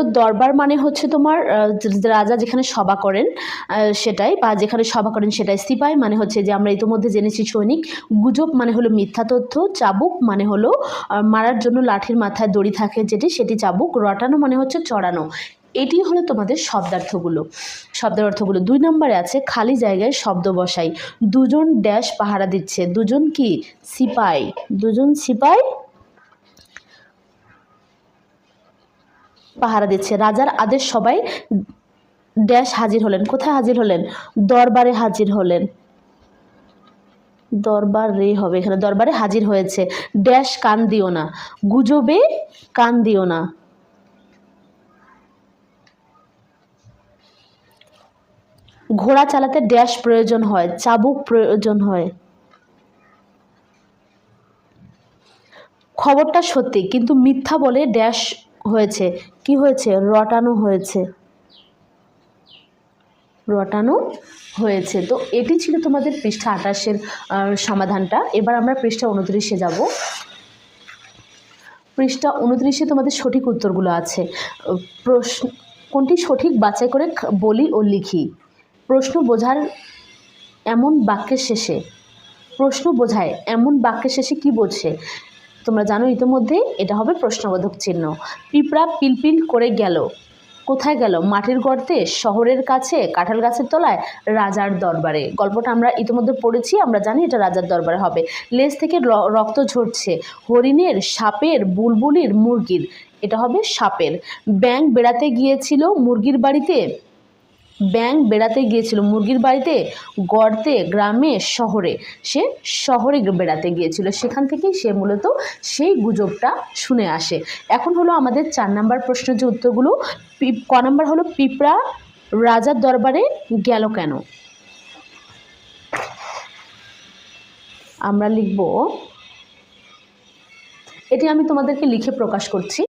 তো দরবার মানে হচ্ছে তোমার রাজা যেখানে সভা করেন সেটাই, বা যেখানে সভা করেন সেটাই সিপাই মানে হচ্ছে যে আমরা ইতিমধ্যে জেনেছি সৈনিক। গুজব মানে হলো মিথ্যা তথ্য, চাবুক মানে হলো মারার জন্য লাঠির মাথায় দড়ি থাকে যেটি, সেটি চাবুক, রটানো মানে হচ্ছে চড়ানো। এটি হলো তোমাদের শব্দার্থগুলো। শব্দের অর্থগুলো দুই নম্বরে আছে, খালি জায়গায় শব্দ বসাই। দুজন ড্যাশ পাহারা দিচ্ছে। দুজন কি? সিপাই। দুজন সিপাই পাহারা দিচ্ছে। রাজার আদেশ সবাই ড্যাশ হাজির হলেন। কোথায় হাজির হলেন? দরবারে হাজির হলেন। দরবার হবে এখানে। দরবারে হাজির হয়েছে। ড্যাশ কান দিও না। গুজবে কান দিও না। ঘোড়া চালাতে ড্যাশ প্রয়োজন হয়, চাবুক প্রয়োজন হয়। খবরটা সত্যি, কিন্তু মিথ্যা বলে ড্যাশ হয়েছে। কি হয়েছে? রটানো হয়েছে। রটানো হয়েছে। তো এটি ছিল তোমাদের পৃষ্ঠা আঠাশের সমাধানটা। এবার আমরা পৃষ্ঠা উনত্রিশে যাব। পৃষ্ঠা উনত্রিশে তোমাদের সঠিক উত্তরগুলো আছে। প্রশ্ন, কোনটি সঠিক বাছাই করে বলি ও লিখি? প্রশ্ন বোঝার এমন বাক্যের শেষে, প্রশ্ন বোঝায় এমন বাক্যের শেষে কি বোঝে তোমরা জানো ইতিমধ্যে এটা হবে প্রশ্নবোধক চিহ্ন। পিঁপড়া পিলপিল করে গেল। কোথায় গেল? মাটির গর্তে, শহরের কাছে, কাঁঠাল গাছের তলায়, রাজার দরবারে। গল্পটা আমরা ইতিমধ্যে পড়েছি, আমরা জানি এটা রাজার দরবারে হবে। লেজ থেকে রক্ত ঝরছে। হরিণের, সাপের, বুলবুলির মুরগির, এটা হবে সাপের। ব্যাং বেড়াতে গিয়েছিল মুরগির বাড়িতে। ব্যাং বেড়াতে গিয়েছিল। মুরগির বাড়িতে, গর্তে, গ্রামে, শহরে। সে শহরে বেড়াতে গিয়েছিল। সেখান থেকেই সে মূলত সেই গুজবটা শুনে আসে। এখন হলো আমাদের চার নাম্বার প্রশ্নের যে উত্তরগুলো। ক নাম্বার হলো, পিঁপড়া রাজার দরবারে গেল কেন? আমরা লিখব, এটি আমি তোমাদেরকে লিখে প্রকাশ করছি।